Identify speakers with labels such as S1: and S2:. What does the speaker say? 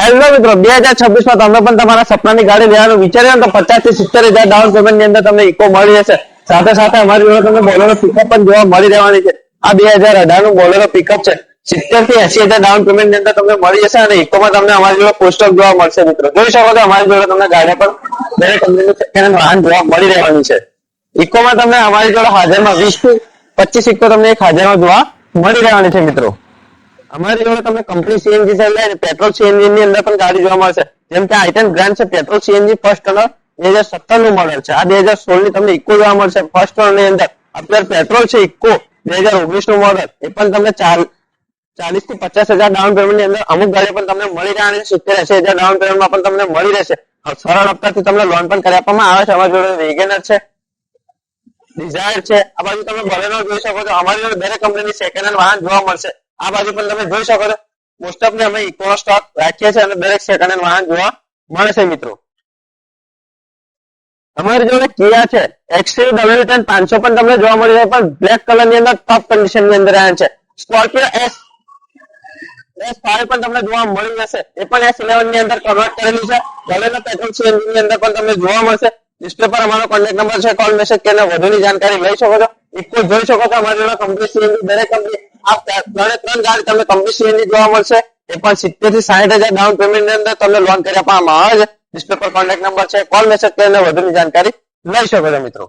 S1: Hello મિત્રો, બે હજાર છવ્વીસમાં તમે પણ તમારા સપનાની ગાડી લેવાનું વિચાર્યો તો પચાસથી સિત્તેર હજાર ડાઉન પેમેન્ટની અંદર તમને ઇકો મળી જશે સાથે સાથે અમારી જોડે તમને બોલેરો પિકઅપ પણ જોવા મળી રહેવાની છે. આ બે હજાર અઢારનું બોલેરો પિકઅપ છે. સિત્તેરથી એસી હજાર ડાઉન પેમેન્ટની અંદર તમને મળી જશે અને ઇકોમાં તમને અમારી જોડે પોસ્ટઅપ જોવા મળશે મિત્રો. જોઈ શકો છો અમારી જોડે તમને ગાડી પણ દરેક કંપનીનું સેકન્ડ વાહન જોવા મળી રહેવાની છે. ઇકોમાં તમને અમારી જોડે હાજરમાં વીસથી પચીસ ઇકો તમને એક હાજરમાં જોવા મળી રહેવાની છે મિત્રો. અમારી જોડે તમને કંપની સીએનજી છે એટલે પેટ્રોલ સીએનજી ની અંદર પણ ગાડી જોવા મળશે. જેમ કે આઈટન ગ્રાન્ડ છે પેટ્રોલ સીએનજી ફર્સ્ટ ઓનર બે હજાર સત્તરનું મોડેલ છે. આ બે હજાર સોળની તમને ઇકો જોવા મળશે ફર્સ્ટ ઓનરની અંદર. અત્યારે પેટ્રોલ છે ઇકો બે હજાર ઓગણીસનું મોડેલ એ પણ તમને ચાલ ચાલીસથી પચાસ હજાર ડાઉન પેમેન્ટની અંદર અમુક ગાડી પણ તમને મળી રહે છે સિત્તેર એસી હજાર ડાઉન પેમેન્ટમાં પણ તમને મળી રહેશે. સરળ હપ્તાથી તમને લોન પણ કરી આપવામાં આવે છે. અમારી જોડે વેગેનર છે ડિઝાયર છે. આ બાજુ તમે બલેનો જોઈ શકો છો. અમારી જોડે દરેક કંપનીની સેકન્ડ હેન્ડ વાહન જોવા મળશે. આ બાજુ પણ તમે જોઈ શકો છો. મોસ્ટ ઓફ અમે ઇકો સ્ટોક રાખીએ છીએ અને દરેક સેકન્ડ વાહન જોવા મળે છે મિત્રો. અમારી જોડે કિયા છે. એક્સટ્રીમ ડબલ્યુ ટેન પાંચસો પણ તમને જોવા મળી જાય, પણ બ્લેક કલરની અંદર ટોપ કન્ડિશનની અંદર આવ્યા છે. સ્કોર્પિયો એસ એસ ફાઈવ પણ તમને જોવા મળી જશે. એ પણ એસ ઇલેવનની અંદર કન્વર્ટ કરેલું છે. ડબલ પેટ્રોલ સીએનજી ની અંદર પણ તમને જોવા મળશે. ડિસ્પ્લે પર અમારો કોન્ટેક્ટ નંબર છે. કોલ મેસેજ કરીને વધુની જાણકારી લઈ શકો છો. ઇકો જોઈ શકો છો. અમારી જોડે કંપની સીએનજી દરેક કંપની આ ત્રણે ત્રણ ગાડી તમને કંપની જોવા મળશે. એ પણ સિત્તેરથી હજાર ડાઉન પેમેન્ટની અંદર તમને લોન કરી આપવામાં આવે છે ડિસ્પ્લે કોન્ટેક્ટ નંબર છે. કોલ મેસેજ કરીને વધુની જાણકારી લઈ શકો છો મિત્રો.